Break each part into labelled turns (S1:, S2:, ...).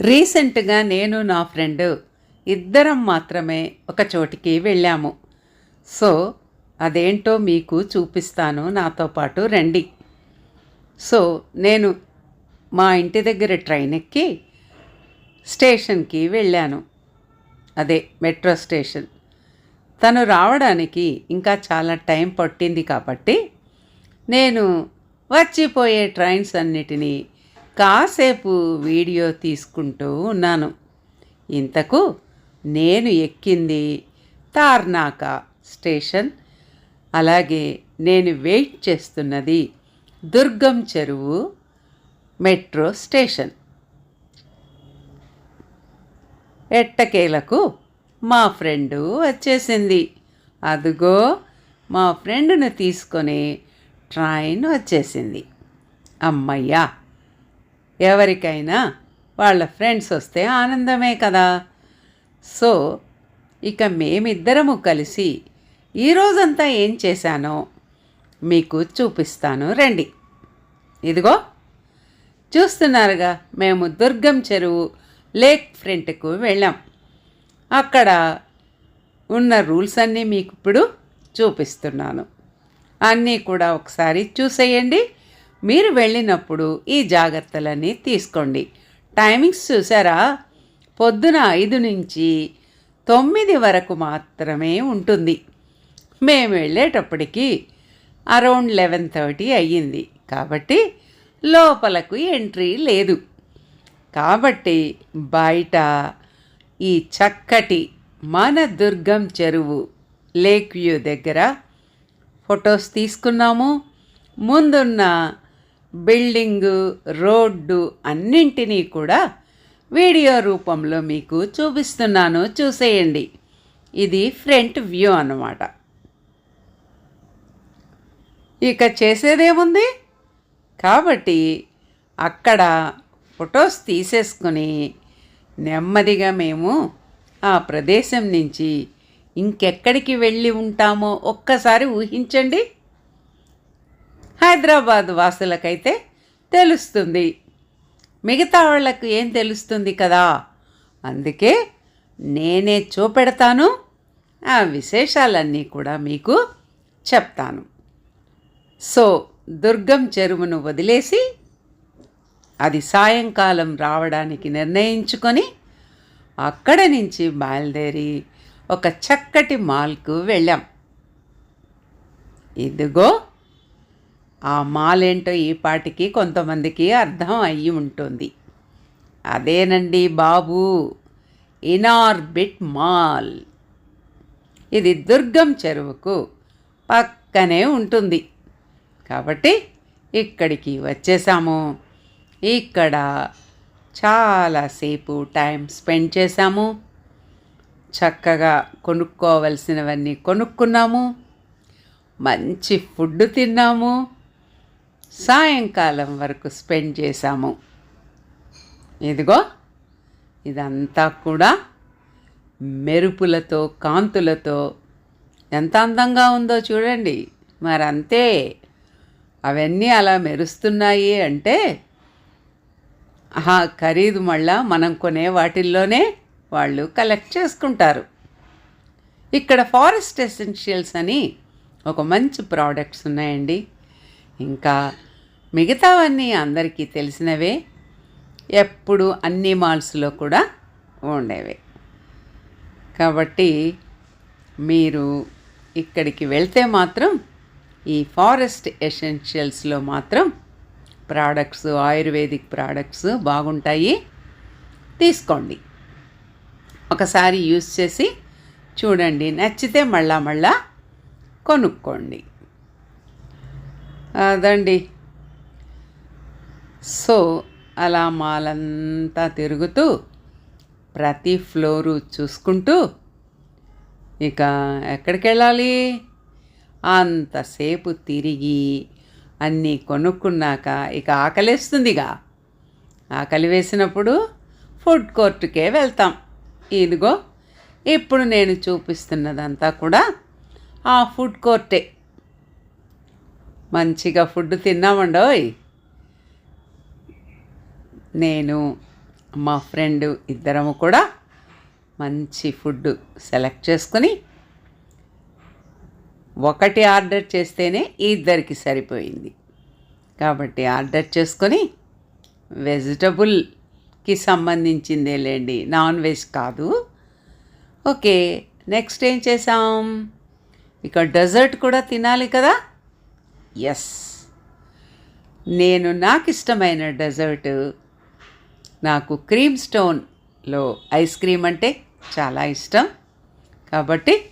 S1: రీసెంట్గా నేను నా ఫ్రెండ్ ఇద్దరం మాత్రమే ఒక చోటికి వెళ్ళాము. సో అదేంటో మీకు చూపిస్తాను నాతో పాటు రండి. సో నేను మా ఇంటి దగ్గర ట్రైన్ ఎక్కి స్టేషన్కి వెళ్ళాను. అదే మెట్రో స్టేషన్. తను రావడానికి ఇంకా చాలా టైం పట్టింది కాబట్టి నేను వచ్చిపోయే ట్రైన్స్ అన్నిటినీ కాసేపు వీడియో తీసుకుంటూ ఉన్నాను. ఇంతకు నేను ఎక్కింది తార్నాక స్టేషన్. అలాగే నేను వెయిట్ చేస్తున్నది దుర్గం చెరువు మెట్రో స్టేషన్. ఎట్టకేలకు మా ఫ్రెండు వచ్చేసింది. అదుగో మా ఫ్రెండ్ను తీసుకొని ట్రైన్ వచ్చేసింది. అమ్మయ్యా! ఎవరికైనా వాళ్ళ ఫ్రెండ్స్ వస్తే ఆనందమే కదా. సో ఇక మేమిద్దరము కలిసి ఈరోజంతా ఏం చేశానో మీకు చూపిస్తాను రండి. ఇదిగో చూస్తున్నారుగా మేము దుర్గం చెరువు లేక్ ఫ్రంట్కు వెళ్ళాం. అక్కడ ఉన్న రూల్స్ అన్నీ మీకు ఇప్పుడు చూపిస్తున్నాను. అన్నీ కూడా ఒకసారి చూసేయండి. మీరు వెళ్ళినప్పుడు ఈ జాగ్రత్తలన్నీ తీసుకోండి. టైమింగ్స్ చూసారా? పొద్దున ఐదు నుంచి తొమ్మిది వరకు మాత్రమే ఉంటుంది. మేము వెళ్ళేటప్పటికి అరౌండ్ లెవెన్ థర్టీ అయ్యింది. కాబట్టి లోపలకు ఎంట్రీ లేదు. కాబట్టి బయట ఈ చక్కటి మన దుర్గం చెరువు లేక్ వ్యూ దగ్గర ఫొటోస్ తీసుకున్నాము. ముందున్న బిల్డింగు రోడ్డు అన్నింటినీ కూడా వీడియో రూపంలో మీకు చూపిస్తున్నాను. చూసేయండి. ఇది ఫ్రంట్ వ్యూ అన్నమాట. ఇక చేసేదేముంది? కాబట్టి అక్కడ ఫొటోస్ తీసేసుకుని నెమ్మదిగా మేము ఆ ప్రదేశం నుంచి ఇంకెక్కడికి వెళ్ళి ఉంటామో ఒక్కసారి ఊహించండి. హైదరాబాద్ వాసులకైతే తెలుస్తుంది. మిగతా వాళ్ళకు ఏం తెలుస్తుంది కదా? అందుకే నేనే చూపెడతాను ఆ విశేషాలన్నీ కూడా మీకు చెప్తాను. సో దుర్గం చెరువును వదిలేసి అది సాయంకాలం రావడానికి నిర్ణయించుకొని అక్కడ నుంచి బయలుదేరి ఒక చక్కటి మాల్కు వెళ్ళాం. ఇదిగో ఆ మాలేంటో ఈ పాటికి కొంతమందికి అర్థం అయ్యి ఉంటుంది. అదేనండి బాబు ఇనార్బిట్ మాల్. ఇది దుర్గం చెరువుకు పక్కనే ఉంటుంది. కాబట్టి ఇక్కడికి వచ్చేసాము. ఇక్కడ చాలాసేపు టైం స్పెండ్ చేశాము చక్కగా కొనుక్కోవలసినవన్నీ కొనుక్కున్నాము. మంచి ఫుడ్ తిన్నాము. సాయంకాలం వరకు స్పెండ్ చేశాము. ఇదిగో ఇదంతా కూడా మెరుపులతో కాంతులతో ఎంత అందంగా ఉందో చూడండి. మరంతే అవన్నీ అలా మెరుస్తున్నాయి అంటే ఆ ఖరీదు మళ్ళా మనం కొనే వాటిల్లోనే వాళ్ళు కలెక్ట్ చేసుకుంటారు. ఇక్కడ ఫారెస్ట్ ఎసెన్షియల్స్ అని ఒక మంచి ప్రోడక్ట్స్ ఉన్నాయండి. ఇంకా మిగతావన్నీ అందరికీ తెలిసినవే ఎప్పుడు అన్ని మాల్స్లో కూడా ఉండేవి. కాబట్టి మీరు ఇక్కడికి వెళ్తే మాత్రం ఈ ఫారెస్ట్ ఎసెన్షియల్స్లో మాత్రం ప్రోడక్ట్స్ ఆయుర్వేదిక్ ప్రోడక్ట్స్ బాగుంటాయి తీసుకోండి. ఒకసారి యూస్ చేసి చూడండి నచ్చితే మళ్ళా మళ్ళా కొనుక్కోండి. అదండి. సో అలా మాలంతా తిరుగుతూ ప్రతి ఫ్లోరు చూసుకుంటూ ఇక ఎక్కడికి వెళ్ళాలి అంతసేపు తిరిగి అన్నీ కొనుక్కున్నాక ఇక ఆకలేస్తుందిగా. ఆకలి వేసినప్పుడు ఫుడ్ కోర్టుకే వెళ్తాం. ఇదిగో ఇప్పుడు నేను చూపిస్తున్నదంతా కూడా ఆ ఫుడ్ కోర్టే. మంచిగా ఫుడ్ తిన్నామండోయ్. నేను మా ఫ్రెండ్ ఇద్దరము కూడా మంచి ఫుడ్ సెలెక్ట్ చేసుకుని ఒకటి ఆర్డర్ చేస్తేనే ఇద్దరికి సరిపోయింది. కాబట్టి ఆర్డర్ చేసుకొని వెజిటబుల్కి సంబంధించిందే లేండి నాన్ వెజ్ కాదు. ఓకే నెక్స్ట్ ఏం చేసాం ఇక డెజర్ట్ కూడా తినాలి కదా? ఎస్. నేను నాకు ఇష్టమైన డెజర్ట్ నాకు క్రీమ్ స్టోన్లో ఐస్ క్రీమ్ అంటే చాలా ఇష్టం. కాబట్టి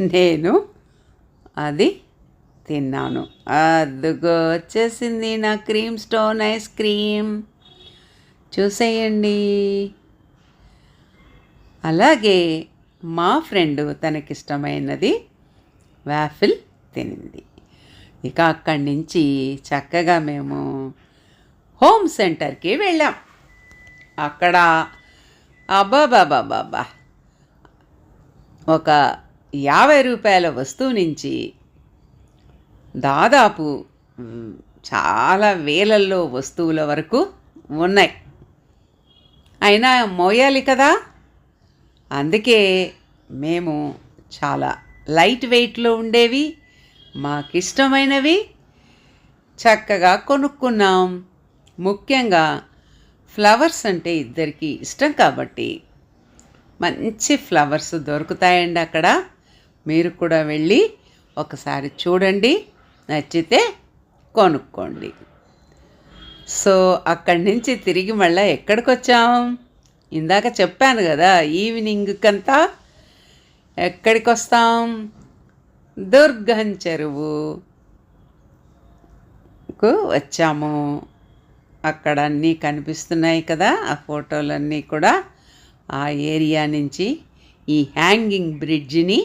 S1: నేను అది తిన్నాను. అదిగో వచ్చేసింది నా క్రీమ్ స్టోన్ ఐస్ క్రీమ్. చూసేయండి. అలాగే మా ఫ్రెండ్ తనకిష్టమైనది వాఫిల్ తినింది. ఇక అక్కడి నుంచి చక్కగా మేము హోమ్ సెంటర్కి వెళ్ళాం. అక్కడ అబ్బాబాబాబాబా ఒక యాభై రూపాయల వస్తువు నుంచి దాదాపు చాలా వేలల్లో వస్తువుల వరకు ఉన్నాయి. అయినా మోయాలి కదా? అందుకే మేము చాలా లైట్ వెయిట్లో ఉండేవి మాకిష్టమైనవి చక్కగా కొనుక్కున్నాం. ముఖ్యంగా ఫ్లవర్స్ అంటే ఇద్దరికి ఇష్టం కాబట్టి మంచి ఫ్లవర్స్ దొరుకుతాయండి అక్కడ. మీరు కూడా వెళ్ళి ఒకసారి చూడండి నచ్చితే కొనుక్కోండి. సో అక్కడి నుంచి తిరిగి మళ్ళీ ఎక్కడికి వచ్చాం ఇందాక చెప్పాను కదా ఈవినింగ్కంతా ఎక్కడికి వస్తాం దుర్గం చెరువుకు వచ్చాము. అక్కడ అన్నీ కనిపిస్తున్నాయి కదా ఆ ఫోటోలన్నీ కూడా. ఆ ఏరియా నుంచి ఈ హ్యాంగింగ్ బ్రిడ్జిని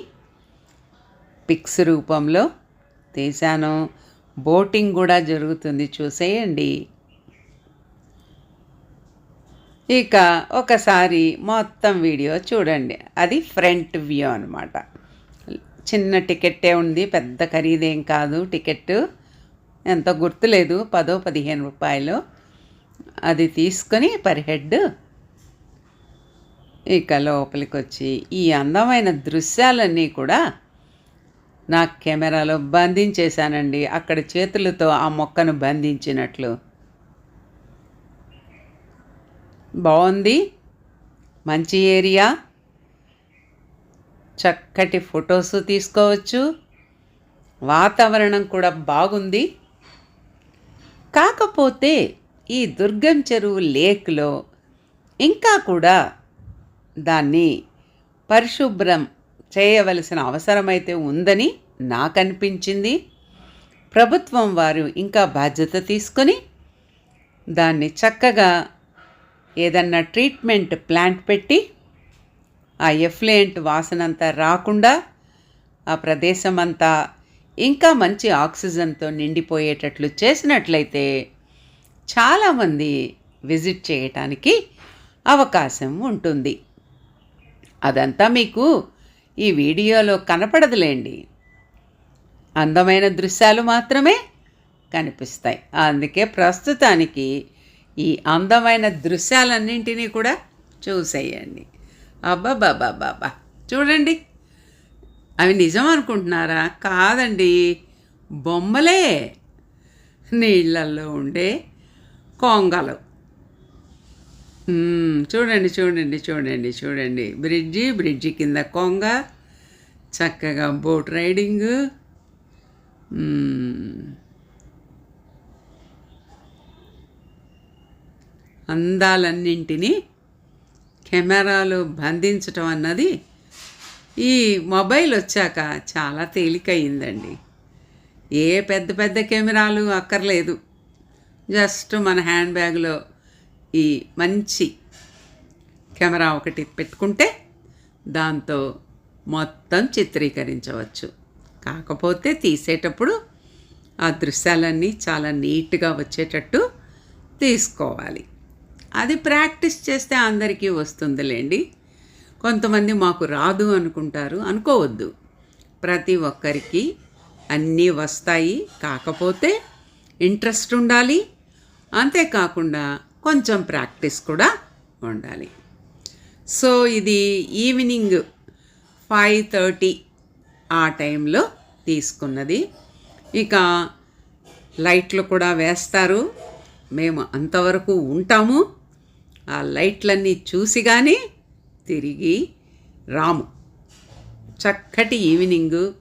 S1: పిక్స్ రూపంలో తీశాను. బోటింగ్ కూడా జరుగుతుంది చూసేయండి. ఇక ఒకసారి మొత్తం వీడియో చూడండి. అది ఫ్రంట్ వ్యూ అనమాట చిన్న టికెట్టే ఉంది పెద్ద ఖరీదేం కాదు టికెట్ ఎంతో గుర్తులేదు పదో పదిహేను రూపాయలు. అది తీసుకొని పర్ హెడ్ ఇక లోపలికి వచ్చి ఈ అందమైన దృశ్యాలన్నీ కూడా నా కెమెరాలో బంధించేశానండి. అక్కడ చేతులతో ఆ మొక్కను బంధించినట్లు. బాగుంది మంచి ఏరియా. చక్కటి ఫొటోస్ తీసుకోవచ్చు. వాతావరణం కూడా బాగుంది. కాకపోతే ఈ దుర్గం చెరువు లేక్లో ఇంకా కూడా దాన్ని పరిశుభ్రం చేయవలసిన అవసరమైతే ఉందని నాకనిపించింది. ప్రభుత్వం వారు ఇంకా బాధ్యత తీసుకొని దాన్ని చక్కగా ఏదన్నా ట్రీట్మెంట్ ప్లాంట్ పెట్టి ఆ ఎఫ్లెంట్ వాసన అంతా రాకుండా ఆ ప్రదేశం అంతా ఇంకా మంచి ఆక్సిజన్తో నిండిపోయేటట్లు చేసినట్లయితే చాలామంది విజిట్ చేయటానికి అవకాశం ఉంటుంది. అదంతా మీకు ఈ వీడియోలో కనపడదులేండి. అందమైన దృశ్యాలు మాత్రమే కనిపిస్తాయి. అందుకే ప్రస్తుతానికి ఈ అందమైన దృశ్యాలన్నింటినీ కూడా చూసేయండి. అబ్బాబాబాబాబా చూడండి. అవి నిజం అనుకుంటున్నారా? కాదండి. బొమ్మలే. నీళ్ళల్లో ఉండే కొంగలు. చూడండి చూడండి చూడండి చూడండి. బ్రిడ్జి బ్రిడ్జి కింద కొంగ. చక్కగా బోట్ రైడింగ్. అందాలన్నింటినీ కెమెరాలో బంధించటం అన్నది ఈ మొబైల్ వచ్చాక చాలా తేలికయిందండి ఏ పెద్ద పెద్ద కెమెరాలు అక్కర్లేదు. జస్ట్ మన హ్యాండ్ బ్యాగ్లో ఈ మంచి కెమెరా ఒకటి పెట్టుకుంటే దాంతో మొత్తం చిత్రీకరించవచ్చు. కాకపోతే తీసేటప్పుడు ఆ దృశ్యాలన్నీ చాలా నీట్గా వచ్చేటట్టు తీసుకోవాలి. అది ప్రాక్టీస్ చేస్తే అందరికీ వస్తుందిలేండి. కొంతమంది మాకు రాదు అనుకుంటారు అనుకోవద్దు. ప్రతి ఒక్కరికి అన్నీ వస్తాయి. కాకపోతే ఇంట్రెస్ట్ ఉండాలి అంతేకాకుండా కొంచెం ప్రాక్టీస్ కూడా ఉండాలి. సో ఇది ఈవినింగ్ ఫైవ్ థర్టీ ఆ టైంలో తీసుకున్నది. ఇక లైట్లు కూడా వేస్తారు. మేము అంతవరకు ఉంటాము. ఆ లైట్లన్నీ చూసి కానీ తిరిగి రాము. చక్కటి ఈవినింగ్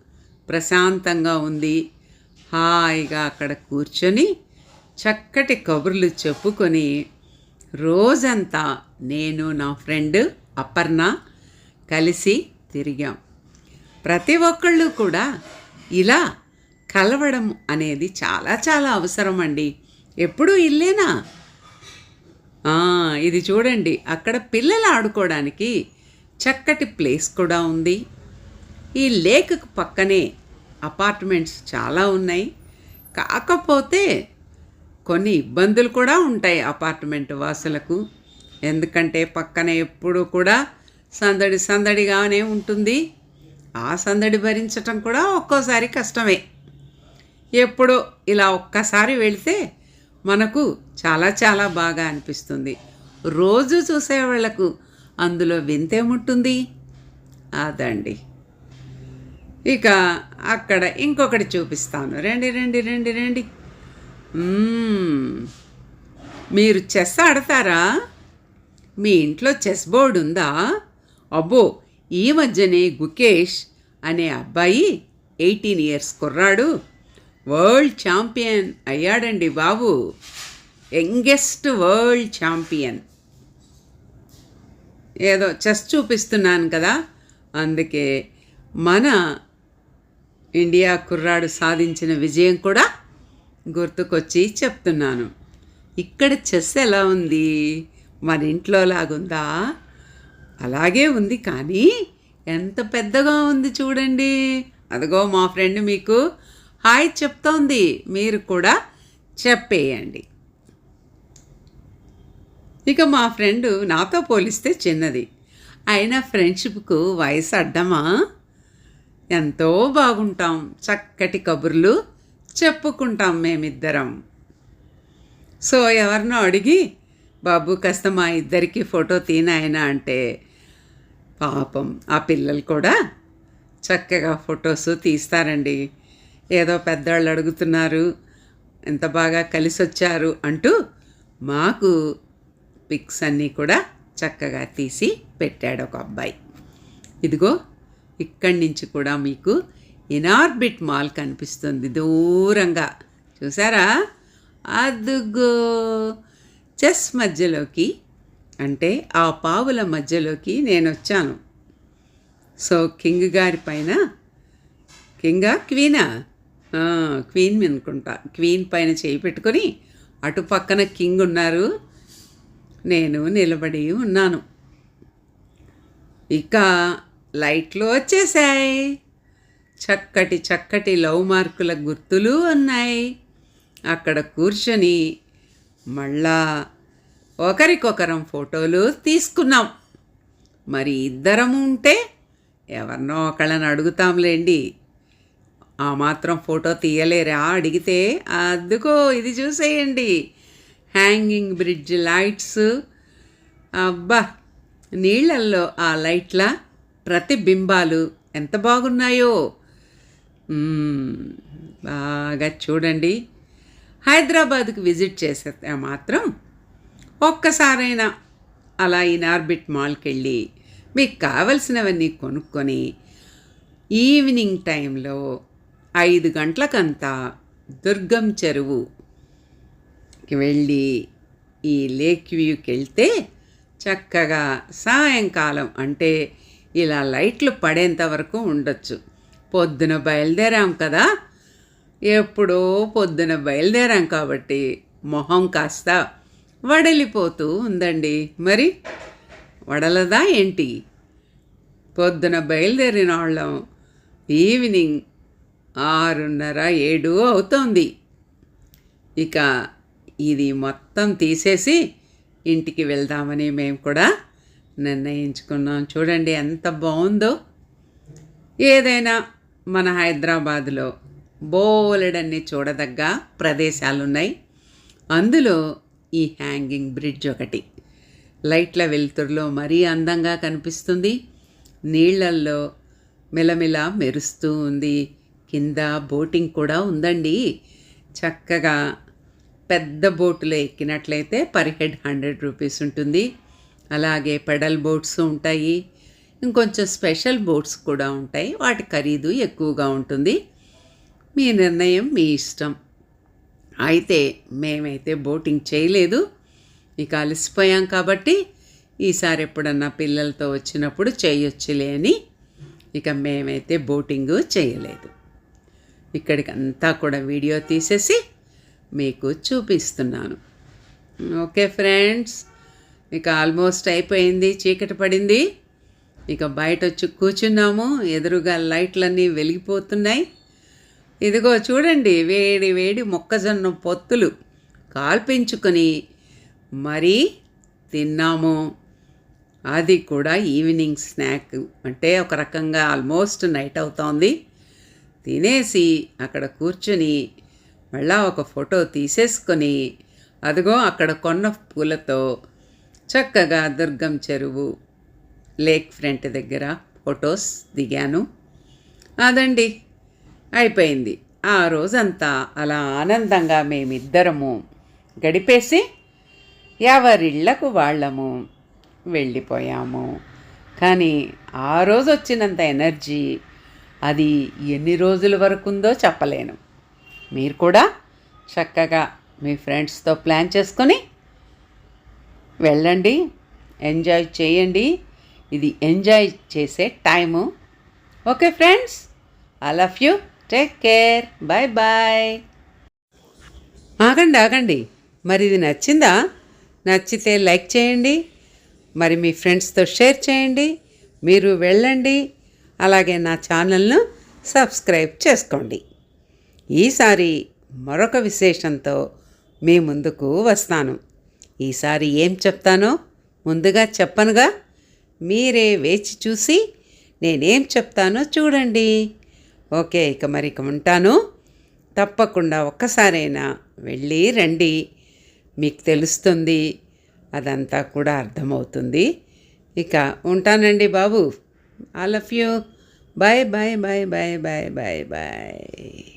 S1: ప్రశాంతంగా ఉంది. హాయిగా అక్కడ కూర్చొని చక్కటి కబుర్లు చెప్పుకొని రోజంతా నేను నా ఫ్రెండ్ అపర్ణ కలిసి తిరిగాం. ప్రతి ఒక్కళ్ళు కూడా ఇలా కలవడం అనేది చాలా చాలా అవసరం అండి. ఎప్పుడూ ఇల్లేనా? ఇది చూడండి. అక్కడ పిల్లలు ఆడుకోవడానికి చక్కటి ప్లేస్ కూడా ఉంది. ఈ లేక్కు పక్కనే అపార్ట్మెంట్స్ చాలా ఉన్నాయి. కాకపోతే కొన్ని ఇబ్బందులు కూడా ఉంటాయి అపార్ట్మెంట్ వాసులకు. ఎందుకంటే పక్కన ఎప్పుడు కూడా సందడి సందడిగానే ఉంటుంది. ఆ సందడి భరించటం కూడా ఒక్కోసారి కష్టమే. ఎప్పుడో ఇలా ఒక్కసారి వెళితే మనకు చాలా చాలా బాగా అనిపిస్తుంది. రోజు చూసే వాళ్ళకు అందులో వింతేముంటుంది అదండి. ఇక అక్కడ ఇంకొకటి చూపిస్తాను. రండి రండి రండి రండి. మీరు చెస్ ఆడతారా? మీ ఇంట్లో చెస్ బోర్డు ఉందా? అబ్బో ఈ మధ్యనే గుకేష్ అనే అబ్బాయి ఎయిటీన్ ఇయర్స్ కుర్రాడు. వరల్డ్ ఛాంపియన్ అయ్యాడండి బాబు. Youngest world champion. ఏదో చెస్ చూపిస్తున్నాను కదా. అందుకే మన ఇండియా కుర్రాడు సాధించిన విజయం కూడా గుర్తుకొచ్చి చెప్తున్నాను. ఇక్కడ చెస్ ఎలా ఉంది? మన ఇంట్లో లాగుందా? అలాగే ఉంది కానీ ఎంత పెద్దగా ఉంది చూడండి. అదిగో మా ఫ్రెండ్ మీకు హాయ్ చెప్తోంది. మీరు కూడా చెప్పేయండి. ఇక మా ఫ్రెండ్ నాతో పోలిస్తే చిన్నది. అయినా ఫ్రెండ్షిప్కు వయసు అడ్డమా? ఎంతో బాగుంటాం. చక్కటి కబుర్లు చెప్పుకుంటాం మేమిద్దరం. సో ఎవరినో అడిగి బాబు కాస్త మా ఇద్దరికి ఫోటో తీనాయన అంటే పాపం ఆ పిల్లలు కూడా చక్కగా ఫొటోస్ తీస్తారండి. ఏదో పెద్దవాళ్ళు అడుగుతున్నారు ఎంత బాగా కలిసి వచ్చారు అంటూ మాకు పిక్స్ అన్నీ కూడా చక్కగా తీసి పెట్టాడు ఒక అబ్బాయి. ఇదిగో ఇక్కడి నుంచి కూడా మీకు ఇనార్బిట్ మాల్ కనిపిస్తుంది దూరంగా. చూసారా? అదుగో! చెస్ మధ్యలోకి అంటే ఆ పావుల మధ్యలోకి నేను వచ్చాను సో కింగ్ గారి పైన కింగా క్వీనా? క్వీన్ అనుకుంటా క్వీన్ పైన చేయి పెట్టుకొని అటు పక్కన కింగ్ ఉన్నారు. నేను నిలబడి ఉన్నాను. ఇక లైట్లు వచ్చేసాయి. చక్కటి చక్కటి లవ్ మార్కుల గుర్తులు ఉన్నాయి. అక్కడ కూర్చొని మళ్ళా ఒకరికొకరం ఫోటోలు తీసుకున్నాం. మరి ఇద్దరం ఉంటే ఎవరినో ఒకళ్ళని అడుగుతాంలేండి. ఆ మాత్రం ఫోటో తీయలేరా అడిగితే అద్దుకో ఇది చూసేయండి. Hanging bridge lights. అబ్బా నీళ్ళల్లో ఆ లైట్ల ప్రతిబింబాలు ఎంత బాగున్నాయో. బాగా చూడండి. హైదరాబాద్కి విజిట్ చేసే మాత్రం ఒక్కసారైనా అలా ఇనార్బిట్ మాల్కి వెళ్ళి మీకు కావలసినవన్నీ కొనుక్కొని ఈవినింగ్ టైంలో ఐదు గంటలకంతా దుర్గం చెరువుకి వెళ్ళి ఈ లేక్ వ్యూకి వెళ్తే చక్కగా సాయంకాలం అంటే ఇలా లైట్లు పడేంత వరకు ఉండొచ్చు. పొద్దున బయలుదేరాం కదా. ఎప్పుడో పొద్దున బయలుదేరాం కాబట్టి మొహం కాస్త వడలిపోతూ ఉందండి. మరి వడలదా ఏంటి? పొద్దున బయలుదేరిన వాళ్ళం. ఈవినింగ్ ఆరున్నర ఏడు అవుతోంది. ఇక ఇది మొత్తం తీసేసి ఇంటికి వెళ్దామని మేము కూడా నిర్ణయించుకున్నాం. చూడండి ఎంత బాగుందో ఏదైనా మన హైదరాబాదులో బోలెడన్ని చూడదగ్గ ప్రదేశాలు ఉన్నాయి అందులో ఈ హ్యాంగింగ్ బ్రిడ్జ్ ఒకటి. లైట్ల వెలుతురులో మరీ అందంగా కనిపిస్తుంది. నీళ్ళల్లో మిలమిల మెరుస్తూ ఉంది. కింద బోటింగ్ కూడా ఉందండి. చక్కగా పెద్ద బోటులో ఎక్కినట్లయితే పర్ హెడ్ హండ్రెడ్ రూపీస్ ఉంటుంది. అలాగే పెడల్ బోట్స్ ఉంటాయి. ఇంకొంచెం స్పెషల్ బోట్స్ కూడా ఉంటాయి. వాటి ఖరీదు ఎక్కువగా ఉంటుంది. మీ నిర్ణయం మీ ఇష్టం. అయితే మేమైతే బోటింగ్ చేయలేదు. ఇక అలసిపోయాం కాబట్టి ఈసారి ఎప్పుడన్నా పిల్లలతో వచ్చినప్పుడు చేయొచ్చులే అని ఇక మేమైతే బోటింగ్ చేయలేదు. ఇక్కడికి అంతా కూడా వీడియో తీసేసి మీకు చూపిస్తున్నాను. ఓకే ఫ్రెండ్స్ ఇక ఆల్మోస్ట్ అయిపోయింది చీకటి పడింది. ఇక బయట వచ్చి కూర్చున్నాము. ఎదురుగా లైట్లన్నీ వెలిగిపోతున్నాయి. ఇదిగో చూడండి వేడి వేడి మొక్కజొన్న పొత్తులు కాల్పించుకొని మరీ తిన్నాము. అది కూడా ఈవినింగ్ స్నాక్ అంటే ఒక రకంగా ఆల్మోస్ట్ నైట్ అవుతోంది. తినేసి అక్కడ కూర్చొని మళ్ళా ఒక ఫోటో తీసేసుకొని అదిగో అక్కడ కొన్న పూలతో చక్కగా దుర్గం చెరువు లేక్ ఫ్రంట్ దగ్గర ఫొటోస్ దిగాను. అదండి అయిపోయింది. ఆ రోజంతా అలా ఆనందంగా మేమిద్దరము గడిపేసి ఎవరిళ్ళకు వాళ్ళము వెళ్ళిపోయాము. కానీ ఆ రోజు వచ్చినంత ఎనర్జీ అది ఎన్ని రోజుల వరకు ఉందో చెప్పలేను. మీరు కూడా చక్కగా మీ ఫ్రెండ్స్తో ప్లాన్ చేసుకొని వెళ్ళండి ఎంజాయ్ చేయండి. ఇది ఎంజాయ్ చేసే time okay friends I love you take care bye bye ఆగండి ఆగండి. మరి ఇది నచ్చిందా? నచ్చితే లైక్ చేయండి. మరి మీ ఫ్రెండ్స్తో షేర్ చేయండి. మీరు వెళ్ళండి. అలాగే నా ఛానల్ను సబ్స్క్రైబ్ చేసుకోండి. ఈసారి మరొక విశేషంతో మీ ముందుకు వస్తాను. ఈసారి ఏం చెప్తానో ముందుగా చెప్పనుగా. మీరే వేచి చూసి నేనేం చెప్తానో చూడండి. ఓకే ఇక మరి ఇక ఉంటాను. తప్పకుండా ఒక్కసారైనా వెళ్ళి రండి. మీకు తెలుస్తుంది అదంతా కూడా అర్థమవుతుంది. ఇక ఉంటానండి బాబు. All of you bye bye bye bye bye bye bye